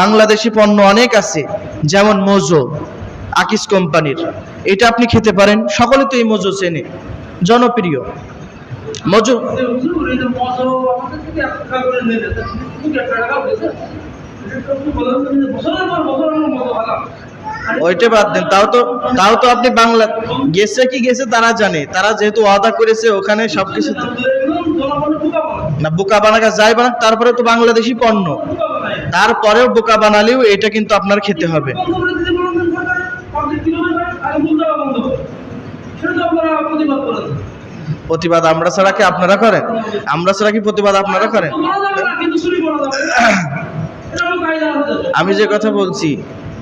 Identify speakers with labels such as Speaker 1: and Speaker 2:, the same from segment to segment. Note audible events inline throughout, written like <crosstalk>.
Speaker 1: বাংলাদেশি পণ্য অনেক আছে, যেমন মোজো, আকিস কোম্পানির। এটা আপনি খেতে পারেন, সকলে তো এই মোজো চেনে, জনপ্রিয়। মোজো ওইটা বাদ দেন, তাও তো তাও তো আপনি বাংলা গেছে কি গেছে তারা জানে, তারা যেহেতু ওয়াদা করেছে ওখানে সবকিছু না, বোকা বানাকা যাই বানাক, তারপরে তো বাংলাদেশি পণ্য। তারপরেও বোকা বানালেও এটা কিন্তু আপনার খেতে হবে।
Speaker 2: প্রতিবাদ
Speaker 1: আমরা ছাড়া কি আপনারা করেন? আমরা ছাড়া কি প্রতিবাদ আপনারা করেন? <coughs> আমি যে কথা বলছি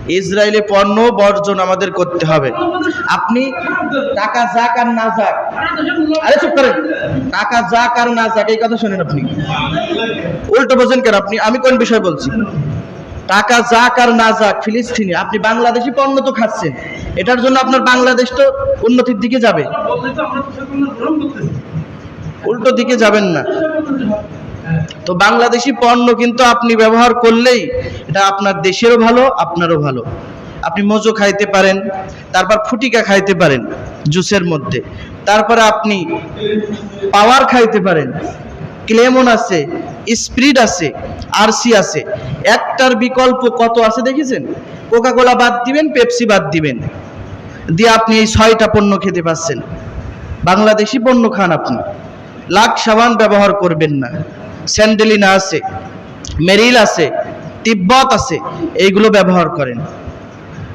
Speaker 1: ইসরায়েলি পণ্য বর্জন আমাদের করতে হবে। আপনি টাকা যাক আর না যাক। আরে চুপ করেন। টাকা যাক আর না যাক, এই কথা শুনেন আপনি। উল্টো বোঝেন কেন আপনি? আমি কোন বিষয় বলছি? টাকা যাক আর না যাক, ফিলিস্তিনি, আপনি বাংলাদেশি পণ্য তো খাচ্ছেন। এটার জন্য আপনার বাংলাদেশ তো উন্নতির দিকে যাবে। উল্টো দিকে যাবেন না। তো বাংলাদেশি পণ্য কিন্তু আপনি ব্যবহার করলেই এটা আপনার দেশেরও ভালো, আপনারও ভালো। আপনি মোজো খাইতে পারেন, তারপর ফুটিকা খাইতে পারেন, জুসের মধ্যে। তারপরে আপনি পাওয়ার খাইতে পারেন, ক্লেমন আছে, স্প্রিড আছে, আরসি আছে। একটার বিকল্প কত আছে দেখেছেন? কোকা কোলা বাদ দিবেন, পেপসি বাদ দিবেন। দিয়ে আপনি এই ছয়টা পণ্য খেতে পাচ্ছেন। বাংলাদেশি পণ্য খান আপনি। লাখ সাবান ব্যবহার করবেন না। স্যান্ডেলিনা আছে, মেরিল আছে, তিব্বত আছে, এইগুলো ব্যবহার করেন।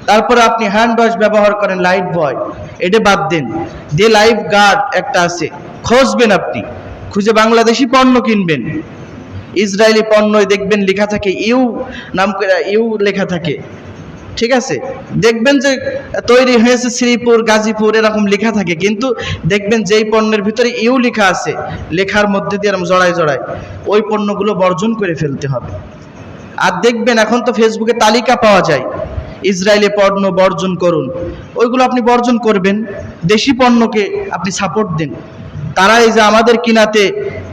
Speaker 1: তারপরে আপনি হ্যান্ড ওয়াশ ব্যবহার করেন লাইট বয় এটা বাদ দেন। দিয়ে লাইফ গার্ড একটা আছে, খুঁজবেন আপনি, খুঁজে বাংলাদেশি পণ্য কিনবেন। ইসরায়েলি পণ্যই দেখবেন লেখা থাকে, ইউ নাম ইউ লেখা থাকে। ঠিক আছে? দেখবেন যে তৈরি হয়েছে শ্রীপুর, গাজীপুর, এরকম লেখা থাকে। কিন্তু দেখবেন যেই পণ্যের ভিতরে ইউ লেখা আছে, লেখার মধ্যে দিয়ে এরকম জড়ায় জড়ায়, ওই পণ্যগুলো বর্জন করে ফেলতে হবে। আর দেখবেন এখন তো ফেসবুকে তালিকা পাওয়া যায়, ইসরায়েলি পণ্য বর্জন করুন। ওইগুলো আপনি বর্জন করবেন, দেশি পণ্যকে আপনি সাপোর্ট দেন। তারা এই যে আমাদের কিনাতে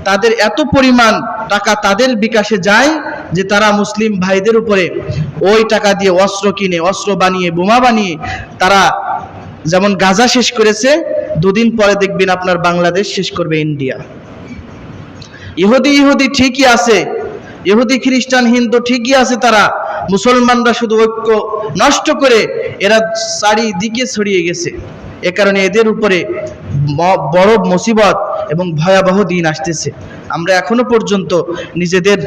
Speaker 1: তাদের এত পরিমাণ টাকা তাদের বিকাশে যায়, যে তারা মুসলিম ভাইদের উপরে ওই টাকা দিয়ে অস্ত্র কিনে, অস্ত্র বানিয়ে, বোমা বানিয়ে তারা যেমন গাজা শেষ করেছে, দুদিন পরে দেখবেন আপনার বাংলাদেশ শেষ করবে ইন্ডিয়া। ইহুদি ইহুদি ঠিকই আছে, ইহুদি, খ্রিস্টান, হিন্দু ঠিকই আছে তারা, মুসলমানরা শুধু ঐক্য নষ্ট করে এরা চারিদিকে ছড়িয়ে গেছে। এ কারণে এদের উপরে বড় মুসিবত এবং ভয়াবহ দিন আসতেছে। আমরা এখনও পর্যন্ত নিজেদের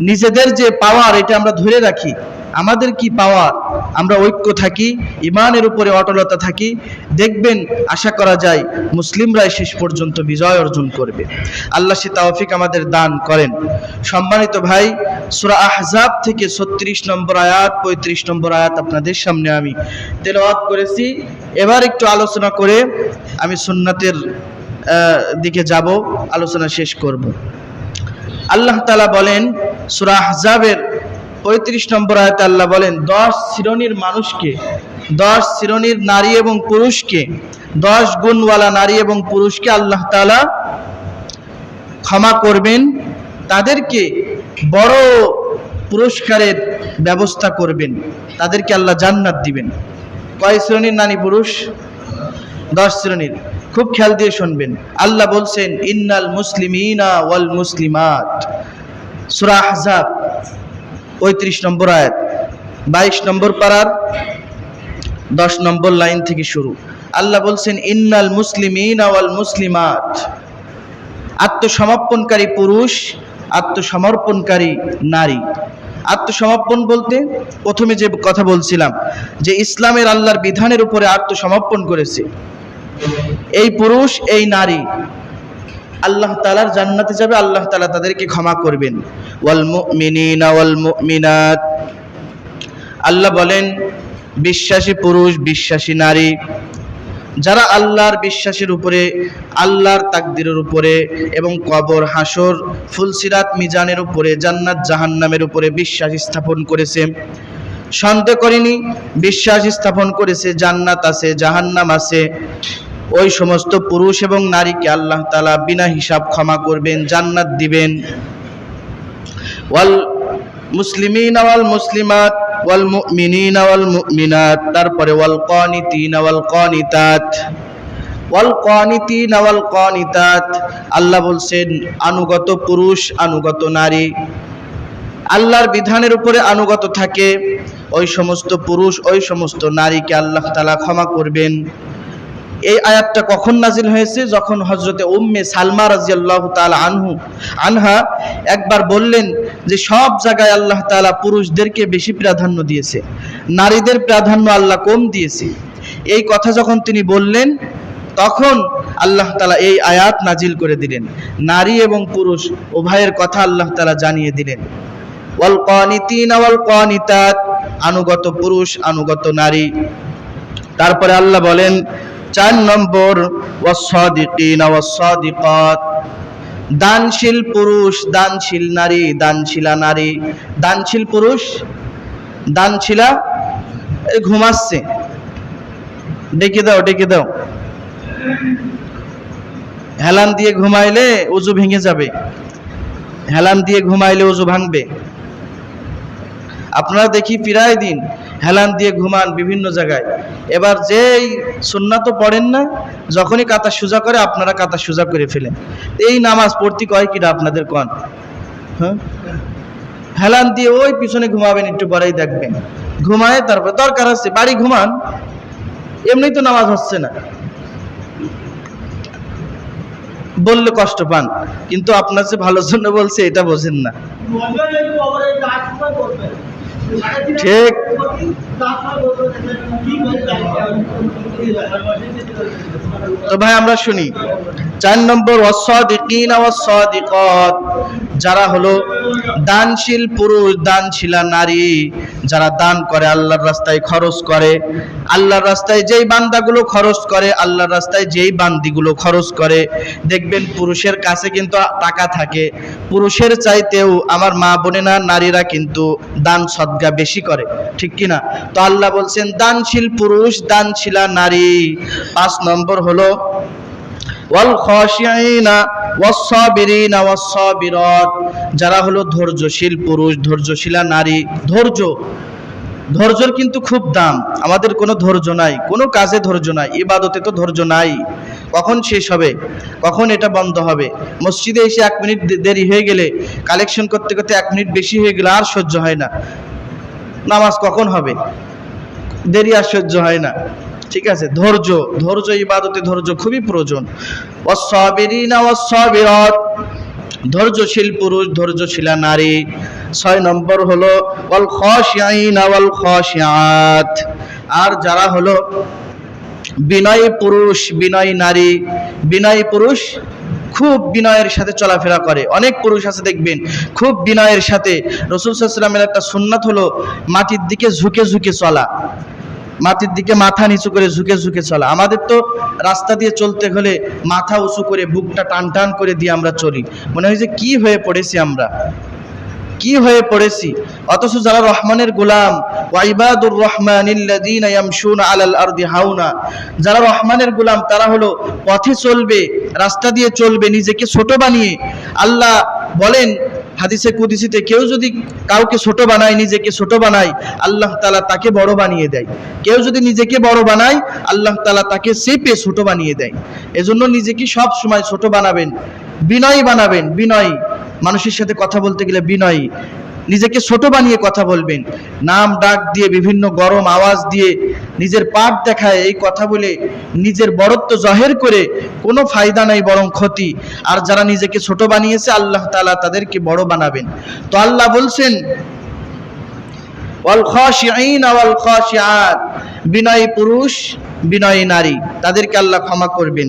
Speaker 1: নিজেদের যে পাওয়ার এটা আমরা ধরে রাখি। আমাদের কি পাওয়ার আমরা ঐক্য থাকি, ইমানের উপরে অটলতা থাকি। দেখবেন, আশা করা যায় মুসলিমরাই শেষ পর্যন্ত বিজয় অর্জন করবে। আল্লাহ সে তাওফিক আমাদের দান করেন। সম্মানিত ভাই, সূরা আহজাব থেকে ছত্রিশ নম্বর আয়াত, পঁয়ত্রিশ নম্বর আয়াত আপনাদের সামনে আমি তেলাওয়াত করেছি। এবার একটু আলোচনা করে আমি সুন্নাতের দিকে যাব, আলোচনা শেষ করব। আল্লাহ তালা বলেন, সূরা পঁয়ত্রিশ নম্বর আয়াতে আল্লাহ বলেন, দশ শ্রেণির মানুষকে, দশ শ্রেণির নারী এবং পুরুষকে, দশ গুণওয়ালা নারী এবং পুরুষকে আল্লাহ তাআলা ক্ষমা করবেন। তাদেরকে বড় পুরস্কারের ব্যবস্থা করবেন। তাদেরকে আল্লাহ জান্নাত দিবেন। কয় শ্রেণির নারী পুরুষ? দশ শ্রেণির। খুব খেয়াল দিয়ে শুনবেন। আল্লাহ বলছেন, ইন্নাল মুসলিমিনা ওয়াল মুসলিমাত। সূরা আহজাব, পঁয়ত্রিশ নম্বর আয়াত, বাইশ নম্বর পাড়ার দশ নম্বর লাইন থেকে শুরু। আল্লাহ বলছেন, ইন্নাল মুসলিমিনা ওয়াল মুসলিমাত। আত্মসমর্পণকারী পুরুষ, আত্মসমর্পণকারী নারী। আত্মসমর্পণ বলতে, প্রথমে যে কথা বলছিলাম, যে ইসলামের আল্লাহর বিধানের উপরে আত্মসমর্পণ করেছে। এই পুরুষ, এই নারী, আল্লাহ তালার জান্নাতে যাবে, আল্লাহ তালা তাদেরকে ক্ষমা করবেন। ওয়াল মুমিনিনা ওয়াল মুমিনাত। আল্লাহ বলেন, বিশ্বাসী পুরুষ, বিশ্বাসী নারী, যারা আল্লাহর বিশ্বাসের উপরে, আল্লাহর তাকদিরের উপরে এবং কবর, হাসর, ফুলসিরাত, মিজানের উপরে, জান্নাত, জাহান্নামের উপরে বিশ্বাস স্থাপন করেছে। সন্দেহ করেনি, বিশ্বাস স্থাপন করেছে, জান্নাত আছে, জাহান্নাম আছে। ওই সমস্ত পুরুষ এবং নারীকে আল্লাহ তালা বিনা হিসাব ক্ষমা করবেন, জান্নাত দিবেন। ওয়াল মুসলিমিন ওয়াল মুসলিমাত, ওয়াল মুমিনিন ওয়াল মুমিনাত, তারপরে ওয়াল কানিতিন ওয়াল কানিতাত। ওয়াল কানিতিন ওয়াল কানিতাত, আল্লাহ বলছেন, আনুগত পুরুষ, আনুগত নারী। আল্লাহর বিধানের উপরে আনুগত থাকে, ওই সমস্ত পুরুষ, ওই সমস্ত নারীকে আল্লাহ তালা ক্ষমা করবেন। এই আয়াতটা কখন নাজিল হয়েছে? যখন হজরতে উম্মে সালমা রাজিয়াল্লাহু তাআলা আনহু, আনহা একবার বললেন যে, সব জায়গায় আল্লাহ তাআলা পুরুষদেরকে বেশি প্রাধান্য দিয়েছে, নারীদের প্রাধান্য আল্লাহ কম দিয়েছে। এই কথা যখন তিনি বললেন, তখন আল্লাহ তালা এই আয়াত নাজিল করে দিলেন। নারী এবং পুরুষ, উভয়ের কথা আল্লাহ তাআলা জানিয়ে দিলেন। আনুগত পুরুষ, আনুগত নারী। তারপরে আল্লাহ বলেন, চার নম্বর দানশীল পুরুষ, দানশীল নারী, দানশীলা নারী। দানশীল পুরুষ, দানশীলা ঘুমাচ্ছে। ডেকে দাও ডেকে দাও। হেলান দিয়ে ঘুমাইলে উজু ভেঙে যাবে। হেলান দিয়ে ঘুমাইলে উজু ভাঙবে। আপনারা দেখি প্রায় দিন হেলান দিয়ে ঘুমান বিভিন্ন জায়গায়। এবার যেই সুন্না তো পড়েন না, যখনই কাতা সোজা করে আপনারা কাতা সোজা করে ফেলেন। এই নামাজ পড়তে কয় কিনা আপনাদের কন? হ্যাঁ? হেলান দিয়ে ওই পিছনে ঘুমাবেন, একটু পরেই দেখবেন। ঘুমায়, তারপর দরকার আছে বাড়ি ঘুমান, এমনি তো নামাজ হচ্ছে না। বললে কষ্ট পান, কিন্তু আপনার যে ভালোর জন্য বলছে, এটা বোঝেন না। ঠিক। তো ভাই আমরা শুনি চার নম্বর অসাদিকত যারা হলো দানশীল পুরুষ, দানশীলা নারী যারা দান করে, আল্লাহর রাস্তায় খরচ করে। আল্লাহর রাস্তায় যেই বান্দাগুলো খরচ করে, আল্লাহর রাস্তায় যেই বান্দিগুলো খরচ করে। দেখবেন পুরুষের কাছে কিন্তু টাকা থাকে। পুরুষের চাইতেও আমার মা বোনেরা, নারীরা কিন্তু দান সদ্গা বেশি করে। ঠিক কিনা তো আল্লাহ বলছেন, দানশীল পুরুষ, দানশীলা নারী। পাঁচ নম্বর হলো যারা হলো ধৈর্যশীল পুরুষ, ধৈর্যশীলা নারী, ধৈর্য। ধৈর্যর কিন্তু খুব দাম, আমাদের কোনো ধৈর্য নাই, কোনো কাজে ধৈর্য নাই, ইবাদতে তো ধৈর্য নাই। কখন শেষ হবে? কখন এটা বন্ধ হবে? মসজিদে এসে এক মিনিট দেরি হয়ে গেলে, কালেকশন করতে করতে এক মিনিট বেশি হয়ে গেলে আর সহ্য হয় না। নামাজ কখন হবে? দেরি আর সহ্য হয় না। ঠিক আছে, ধৈর্য ধৈর্য ইবাদতে ধৈর্য খুবই প্রয়োজন। ধৈর্যশীল পুরুষ, ধৈর্যশীলা নারী। ছয় নম্বর হলো ওয়াল খাশিঈনা ওয়াল খাশিআত আর যারা হলো, বিনয়ী পুরুষ, বিনয়ী নারী। বিনয়ী পুরুষ খুব বিনয়ের সাথে চলাফেরা করে। অনেক পুরুষ আছে দেখবেন, খুব বিনয়ের সাথে। রসুল সাল্লামের একটা সুন্নাত হলো, মাটির দিকে ঝুঁকে ঝুঁকে চলা। মাটির দিকে মাথা নিচু করে ঝুঁকে ঝুঁকে চলা। আমাদের তো রাস্তা দিয়ে চলতে হলে মাথা উঁচু করে বুকটা টান টান করে দিয়ে আমরা চলি। মনে হয় যে কি হয়ে পড়েছি আমরা? কি হয়ে পড়েছি? অথচ যারা রহমানের গোলাম ওয়াইবাদুর রহমানিল্লাযীনা ইয়ামশুনা আলাল আরদি হাউনা যারা রহমানের গোলাম, তারা হলো পথে চলবে, রাস্তা দিয়ে চলবে, নিজেকে ছোট বানিয়ে। আল্লাহ বলেন হাদিসে কুদিসিতে কেউ যদি কাউকে ছোট বানায়, নিজেকে ছোট বানায়, আল্লাহ তালা তাকে বড় বানিয়ে দেয়। কেউ যদি নিজেকে বড় বানায়, আল্লাহ তালা তাকে চেপে ছোট বানিয়ে দেয়। এজন্য নিজেকে সব সময় ছোট বানাবেন, বিনয় বানাবেন, বিনয়। মানুষের সাথে কথা বলতে গেলে বিনয়ী। নিজেকে ছোট বানিয়ে কথা বলবেন। নাম, ডাক দিয়ে, বিভিন্ন গরম আওয়াজ দিয়ে নিজের পাপ দেখায়, এই কথা বলে নিজের বড়ত্ব জহের করে কোনো ফায়দা নাই বরং ক্ষতি। আর যারা নিজেকে ছোট বানিয়েছে, আল্লাহ তাআলা তাদেরকে বড় বানাবেন। তো আল্লাহ বলছেন বিনয়ী পুরুষ, বিনয়ী নারী, তাদেরকে আল্লাহ ক্ষমা করবেন।